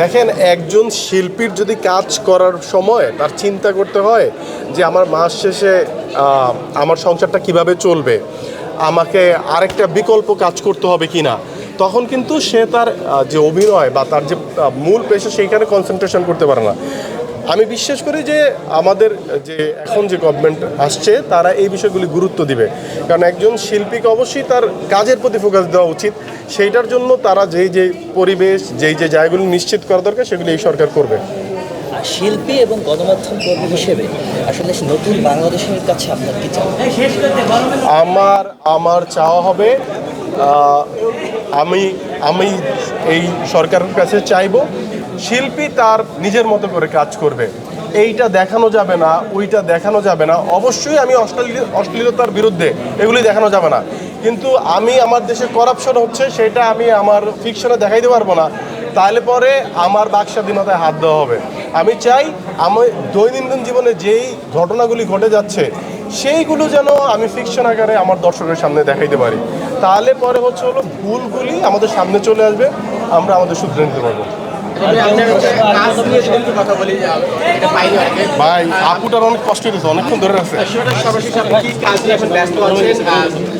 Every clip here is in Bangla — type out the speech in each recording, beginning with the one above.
দেখেন, একজন শিল্পীর যদি কাজ করার সময় তার চিন্তা করতে হয় যে আমার মাস শেষে আমার সংসারটা কীভাবে চলবে, আমাকে আরেকটা বিকল্প কাজ করতে হবে কি না তখন কিন্তু সে তার যে অভিনয় বা তার যে মূল পেশা সেইখানে কনসেন্ট্রেশন করতে পারে না। আমি বিশ্বাস করি যে আমাদের যে এখন যে গভর্নমেন্ট আসছে তারা এই বিষয়গুলি গুরুত্ব দিবে। কারণ একজন শিল্পীকে অবশ্যই তার কাজের প্রতি ফোকাস দেওয়া উচিত। সেইটার জন্য তারা যেই যে পরিবেশ যেই যে জায়গাগুলি নিশ্চিত করা দরকার সেগুলি এই সরকার করবে। শিল্পী এবং গণমাধ্যম কর্মী হিসেবে আসলে নতুন বাংলাদেশের কাছে আপনার কি আমার আমার চাওয়া হবে আমি আমি এই সরকারের কাছে চাইব শিল্পী তার নিজের মতো করে কাজ করবে। এইটা দেখানো যাবে না, ওইটা দেখানো যাবে না। অবশ্যই আমি অশ্লীল, অশ্লীলতার বিরুদ্ধে এগুলি দেখানো যাবে না। কিন্তু আমি আমার দেশে করাপশন হচ্ছে, সেটা আমি আমার ফিকশনে দেখাইতে পারব না। তাহলে পরে আমার বাক স্বাধীনতায় হাত দেওয়া হবে। আমি চাই আমি দৈনন্দিন জীবনে যেই ঘটনাগুলি ঘটে যাচ্ছে, সেইগুলো যেন আমি ফিকশন আকারে আমার দর্শকের সামনে দেখাইতে পারি। তাহলে পরে হচ্ছে হলো ভুলগুলি আমাদের সামনে চলে আসবে, আমরা আমাদের শুধরে নিতে পারব। ভাই আপুটার অনেক কষ্ট হয়েছে অনেকক্ষণ ধরে আছে।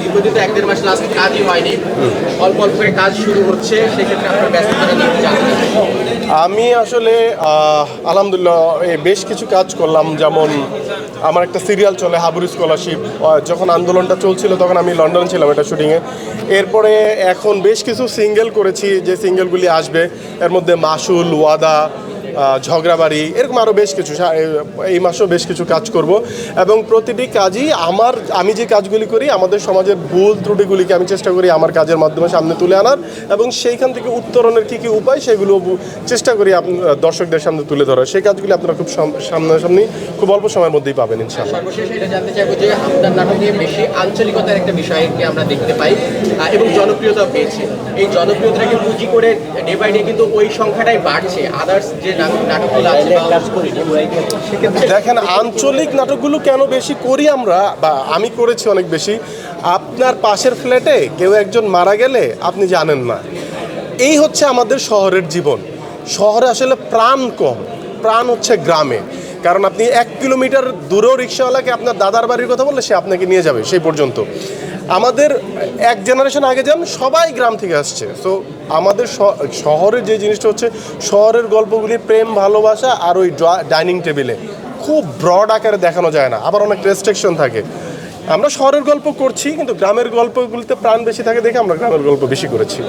দীর্ঘদিন এক দেড় মাস লাস্ট কাজই হয়নি। অল্প অল্প করে কাজ শুরু হচ্ছে সেক্ষেত্রে আপনার ব্যস্ততা নিয়ে। আমি আসলে আহ, আলহামদুলিল্লাহ বেশ কিছু কাজ করলাম যেমন আমার একটা সিরিয়াল চলে, হাবুর স্কলারশিপ যখন আন্দোলনটা চলছিল, তখন আমি লন্ডন ছিলাম এটা শুটিংয়ে এরপরে এখন বেশ কিছু সিঙ্গেল করেছি, যে সিঙ্গেলগুলি আসবে। এর মধ্যে মাসুল, ওয়াদা ঝগড়াবাড়ি, এরকম আরও বেশ কিছু এই- মাসেও বেশ কিছু কাজ করব। এবং প্রতিটি কাজই আমার, আমি যে কাজগুলি করি, আমাদের সমাজের ভুল ত্রুটিগুলিকে আমি চেষ্টা করি আমার কাজের মাধ্যমে সামনে তুলে আনার এবং সেইখান থেকে উত্তরণের কী কী উপায় সেগুলো চেষ্টা করি দর্শকদের সামনে তুলে ধরার। সেই কাজগুলি আপনারা খুব সাম- সামনাসামনি খুব অল্প সময়ের মধ্যেই পাবেন, ইনশাআল্লাহ। আপনার বেশি আঞ্চলিকতার একটা আমরা দেখতে পাই এবং জনপ্রিয়তা পেয়েছে। এই জনপ্রিয়তাকে পুঁজি করে ডে বাই ডে কিন্তু ওই সংখ্যাটাই বাড়ছে। আদার্স যে দেখেন আঞ্চলিক নাটকগুলো কেন বেশি করি আমরা বা আমি করেছি অনেক বেশি আপনার পাশের ফ্ল্যাটে কেউ একজন মারা গেলে আপনি জানেন না। এই হচ্ছে আমাদের শহরের জীবন। শহরে আসলে প্রাণ কম প্রাণ হচ্ছে গ্রামে। কারণ আপনি এক কিলোমিটার দূরেও রিক্সাওয়ালাকে আপনার দাদার বাড়ির কথা বললে সে আপনাকে নিয়ে যাবে সেই পর্যন্ত। আমাদের এক জেনারেশন আগে যান সবাই গ্রাম থেকে আসছে। সো আমাদের শ- শহরের যে জিনিসটা হচ্ছে, শহরের গল্পগুলি প্রেম, ভালোবাসা আর ওই ডাইনিং টেবিলে খুব ব্রড আকারে দেখানো যায় না, আবার অনেক রেস্ট্রিকশন থাকে। আমরা শহরের গল্প করছি, কিন্তু গ্রামের গল্পগুলিতে প্রাণ বেশি থাকে দেখে আমরা গ্রামের গল্প বেশি করেছি।